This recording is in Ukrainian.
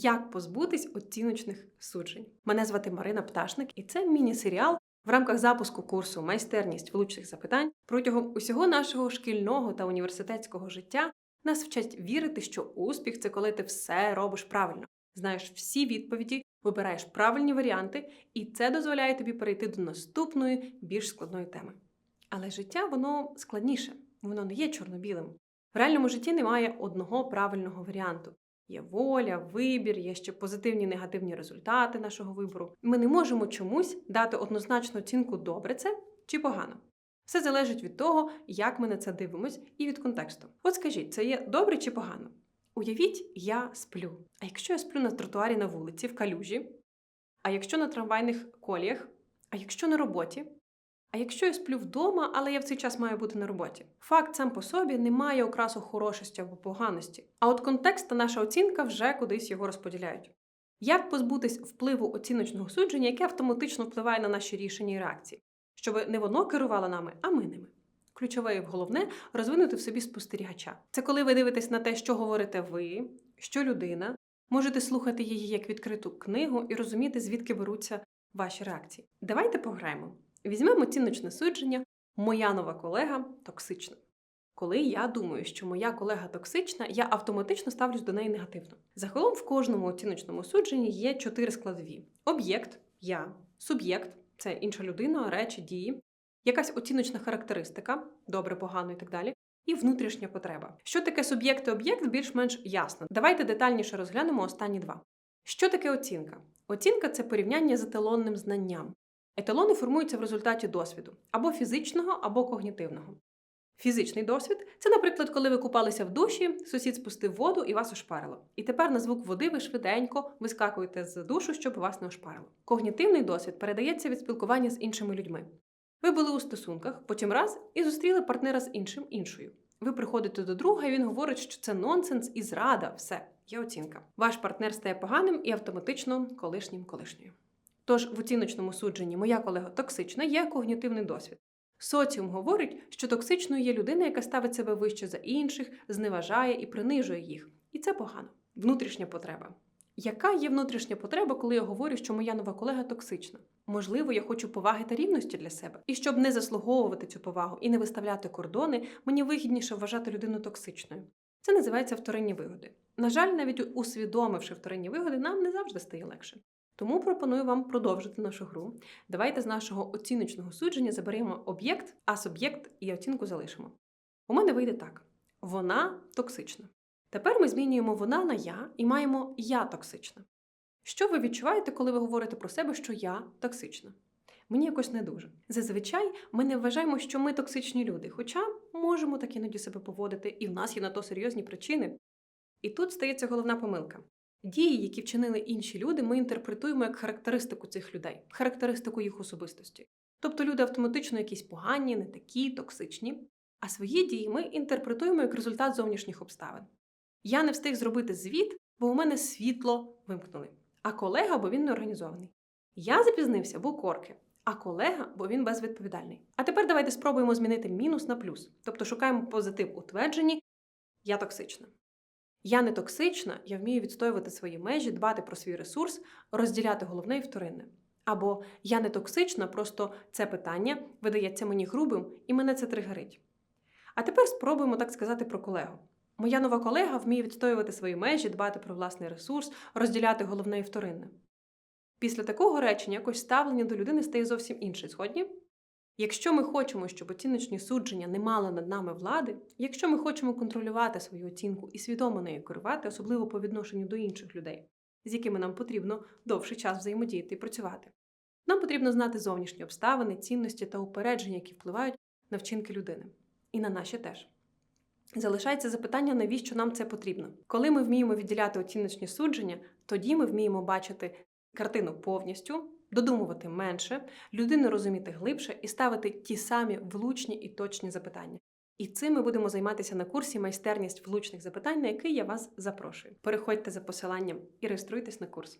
Як позбутись оціночних суджень. Мене звати Марина Пташник, і це міні-серіал в рамках запуску курсу Майстерність влучних запитань протягом усього нашого шкільного та університетського життя нас вчать вірити, що успіх це коли ти все робиш правильно, знаєш всі відповіді, вибираєш правильні варіанти, і це дозволяє тобі перейти до наступної, більш складної теми. Але життя воно складніше, воно не є чорно-білим. В реальному житті немає одного правильного варіанту. Є воля, вибір, є ще позитивні і негативні результати нашого вибору. Ми не можемо чомусь дати однозначну оцінку добре це чи погано. Все залежить від того, як ми на це дивимось, і від контексту. От скажіть, це є добре чи погано? Уявіть, я сплю. А якщо я сплю на тротуарі на вулиці, в калюжі, а якщо на трамвайних коліях, а якщо на роботі, а якщо я сплю вдома, але я в цей час маю бути на роботі. Факт сам по собі не має окрасу хорошості або поганості. А от контекст та наша оцінка вже кудись його розподіляють. Як позбутись впливу оціночного судження, яке автоматично впливає на наші рішення і реакції, щоб не воно керувало нами, а ми ними? Ключове і головне розвинути в собі спостерігача. Це коли ви дивитесь на те, що говорите ви, що людина, можете слухати її як відкриту книгу і розуміти, звідки беруться ваші реакції. Давайте пограємо. Візьмемо оціночне судження Моя нова колега токсична. Коли я думаю, що моя колега токсична, я автоматично ставлюсь до неї негативно. Загалом в кожному оціночному судженні є чотири складові: об'єкт, я, суб'єкт це інша людина, речі, дії, якась оціночна характеристика, добре, погано і так далі, і внутрішня потреба. Що таке суб'єкт і об'єкт, більш-менш ясно. Давайте детальніше розглянемо останні два. Що таке оцінка? Оцінка це порівняння з еталонним знанням. Еталони формуються в результаті досвіду або фізичного, або когнітивного. Фізичний досвід це, наприклад, коли ви купалися в душі, сусід спустив воду і вас ошпарило. І тепер на звук води ви швиденько вискакуєте з душу, щоб вас не ошпарило. Когнітивний досвід передається від спілкування з іншими людьми. Ви були у стосунках, потім раз і зустріли партнера з іншим іншою. Ви приходите до друга, і він говорить, що це нонсенс і зрада, все, є оцінка. Ваш партнер стає поганим і автоматично колишнім колишньою. Тож в оціночному судженні моя колега токсична є когнітивний досвід. Соціум говорить, що токсичною є людина, яка ставить себе вище за інших, зневажає і принижує їх. І це погано. Внутрішня потреба. Яка є внутрішня потреба, коли я говорю, що моя нова колега токсична? Можливо, я хочу поваги та рівності для себе. І щоб не заслуговувати цю повагу і не виставляти кордони, мені вигідніше вважати людину токсичною. Це називається вторинні вигоди. На жаль, навіть усвідомивши вторинні вигоди, нам не завжди стає легше. Тому пропоную вам продовжити нашу гру. Давайте з нашого оціночного судження заберемо об'єкт, а суб'єкт і оцінку залишимо. У мене вийде так: вона токсична. Тепер ми змінюємо вона на я і маємо я токсична. Що ви відчуваєте, коли ви говорите про себе, що я токсична? Мені якось не дуже. Зазвичай ми не вважаємо, що ми токсичні люди, хоча можемо так іноді себе поводити, і в нас є на то серйозні причини. І тут стається головна помилка. Дії, які вчинили інші люди, ми інтерпретуємо як характеристику цих людей, характеристику їх особистості. Тобто люди автоматично якісь погані, не такі, токсичні, а свої дії ми інтерпретуємо як результат зовнішніх обставин. Я не встиг зробити звіт, бо у мене світло вимкнули, а колега, бо він неорганізований. Я запізнився, бо корки, а колега, бо він безвідповідальний. А тепер давайте спробуємо змінити мінус на плюс, тобто шукаємо позитив у твердженні я токсична. Я не токсична, я вмію відстоювати свої межі, дбати про свій ресурс, розділяти головне і вторинне. Або я не токсична, просто це питання видається мені грубим і мене це тригерить. А тепер спробуємо так сказати про колегу. Моя нова колега вміє відстоювати свої межі, дбати про власний ресурс, розділяти головне і вторинне. Після такого речення якось ставлення до людини стає зовсім інше. Згодні? Якщо ми хочемо, щоб оціночні судження не мали над нами влади, якщо ми хочемо контролювати свою оцінку і свідомо нею керувати, особливо по відношенню до інших людей, з якими нам потрібно довший час взаємодіяти і працювати, нам потрібно знати зовнішні обставини, цінності та упередження, які впливають на вчинки людини, і на наші теж. Залишається запитання, навіщо нам це потрібно. Коли ми вміємо відділяти оціночні судження, тоді ми вміємо бачити картину повністю додумувати менше, людину розуміти глибше і ставити ті самі влучні і точні запитання. І цим ми будемо займатися на курсі майстерність влучних запитань, на який я вас запрошую. Переходьте за посиланням і реєструйтесь на курс.